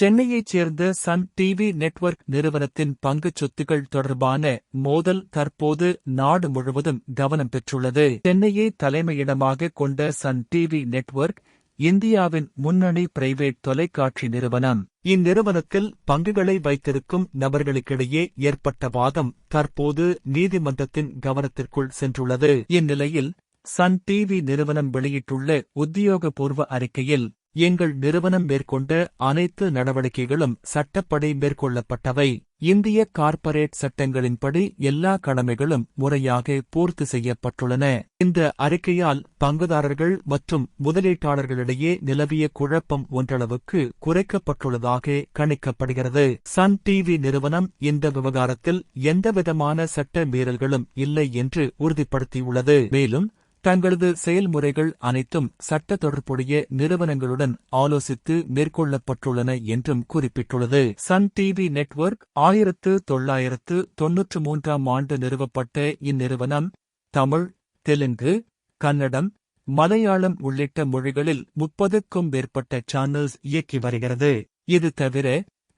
சென்னையைச் சேர்ந்த Sun TV network நிறுவனத்தின் பங்குச் சொத்துக்கள் தொடர்பான மோதல் தற்போது நாடு முழுவதும் கவனம் பெற்றுள்ளது. சென்னையை தலைமையிடமாக கொண்ட சன் டிவி நெட்வொர்க் இந்தியாவின் முன்னணி பிரைவேட் தொலைக்காட்சி நிறுவனம். இந்நிறுவனத்தில் பங்குகளை வைத்திருக்கும் நபர்களுக்கிடையே ஏற்பட்ட வாதம் தற்போது நீதிமன்றத்தின் கவனத்திற்குள் சென்றுள்ளது. இந்நிலையில் சன் டிவி நிறுவனம் வெளியிட்டுள்ள உத்தியோகபூர்வ அறிக்கையில் எங்கள் நிறுவனம் மேற்கொண்ட அனைத்து நடவடிக்கைகளும் சட்டப்படி மேற்கொள்ளப்பட்டவை. இந்திய கார்ப்பரேட் சட்டங்களின்படி எல்லா கடமைகளும் முறையாக பூர்த்தி செய்யப்பட்டுள்ளன. இந்த அறிக்கையால் பங்குதாரர்கள் மற்றும் முதலீட்டாளர்களிடையே நிலவிய குழப்பம் ஒன்றளவுக்கு குறைக்கப்பட்டுள்ளதாக கணிக்கப்படுகிறது. சன் டிவி நிறுவனம் இந்த விவகாரத்தில் எந்தவிதமான சட்ட மீறல்களும் இல்லை என்று உறுதிப்படுத்தியுள்ளது. மேலும் தங்களது செயல்முறைகள் அனைத்தும் சட்ட தொடர்புடைய நிறுவனங்களுடன் ஆலோசித்து மேற்கொள்ளப்பட்டுள்ளன என்றும் குறிப்பிட்டுள்ளது. சன் டிவி நெட்வொர்க் ஆயிரத்து தொள்ளாயிரத்து தொன்னூற்று மூன்றாம் ஆண்டு நிறுவப்பட்ட இந்நிறுவனம் தமிழ் தெலுங்கு கன்னடம் மலையாளம் உள்ளிட்ட மொழிகளில் முப்பதுக்கும் மேற்பட்ட சேனல்ஸ் இயக்கி வருகிறது. இது தவிர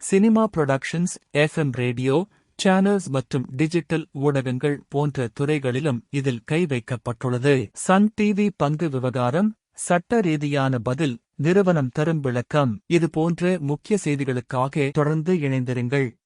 cinema productions FM radio channels மற்றும் டிஜிட்டல் ஊடகங்கள் போன்ற துறைகளிலும் இதில் கை வைக்கப்பட்டுள்ளது. சன் டிவி பங்கு விவகாரம் சட்ட ரீதியான பதில் நிறுவனம் தரும் விளக்கம் இது போன்ற முக்கிய செய்திகளுக்காக தொடர்ந்து இணைந்திருங்கள்.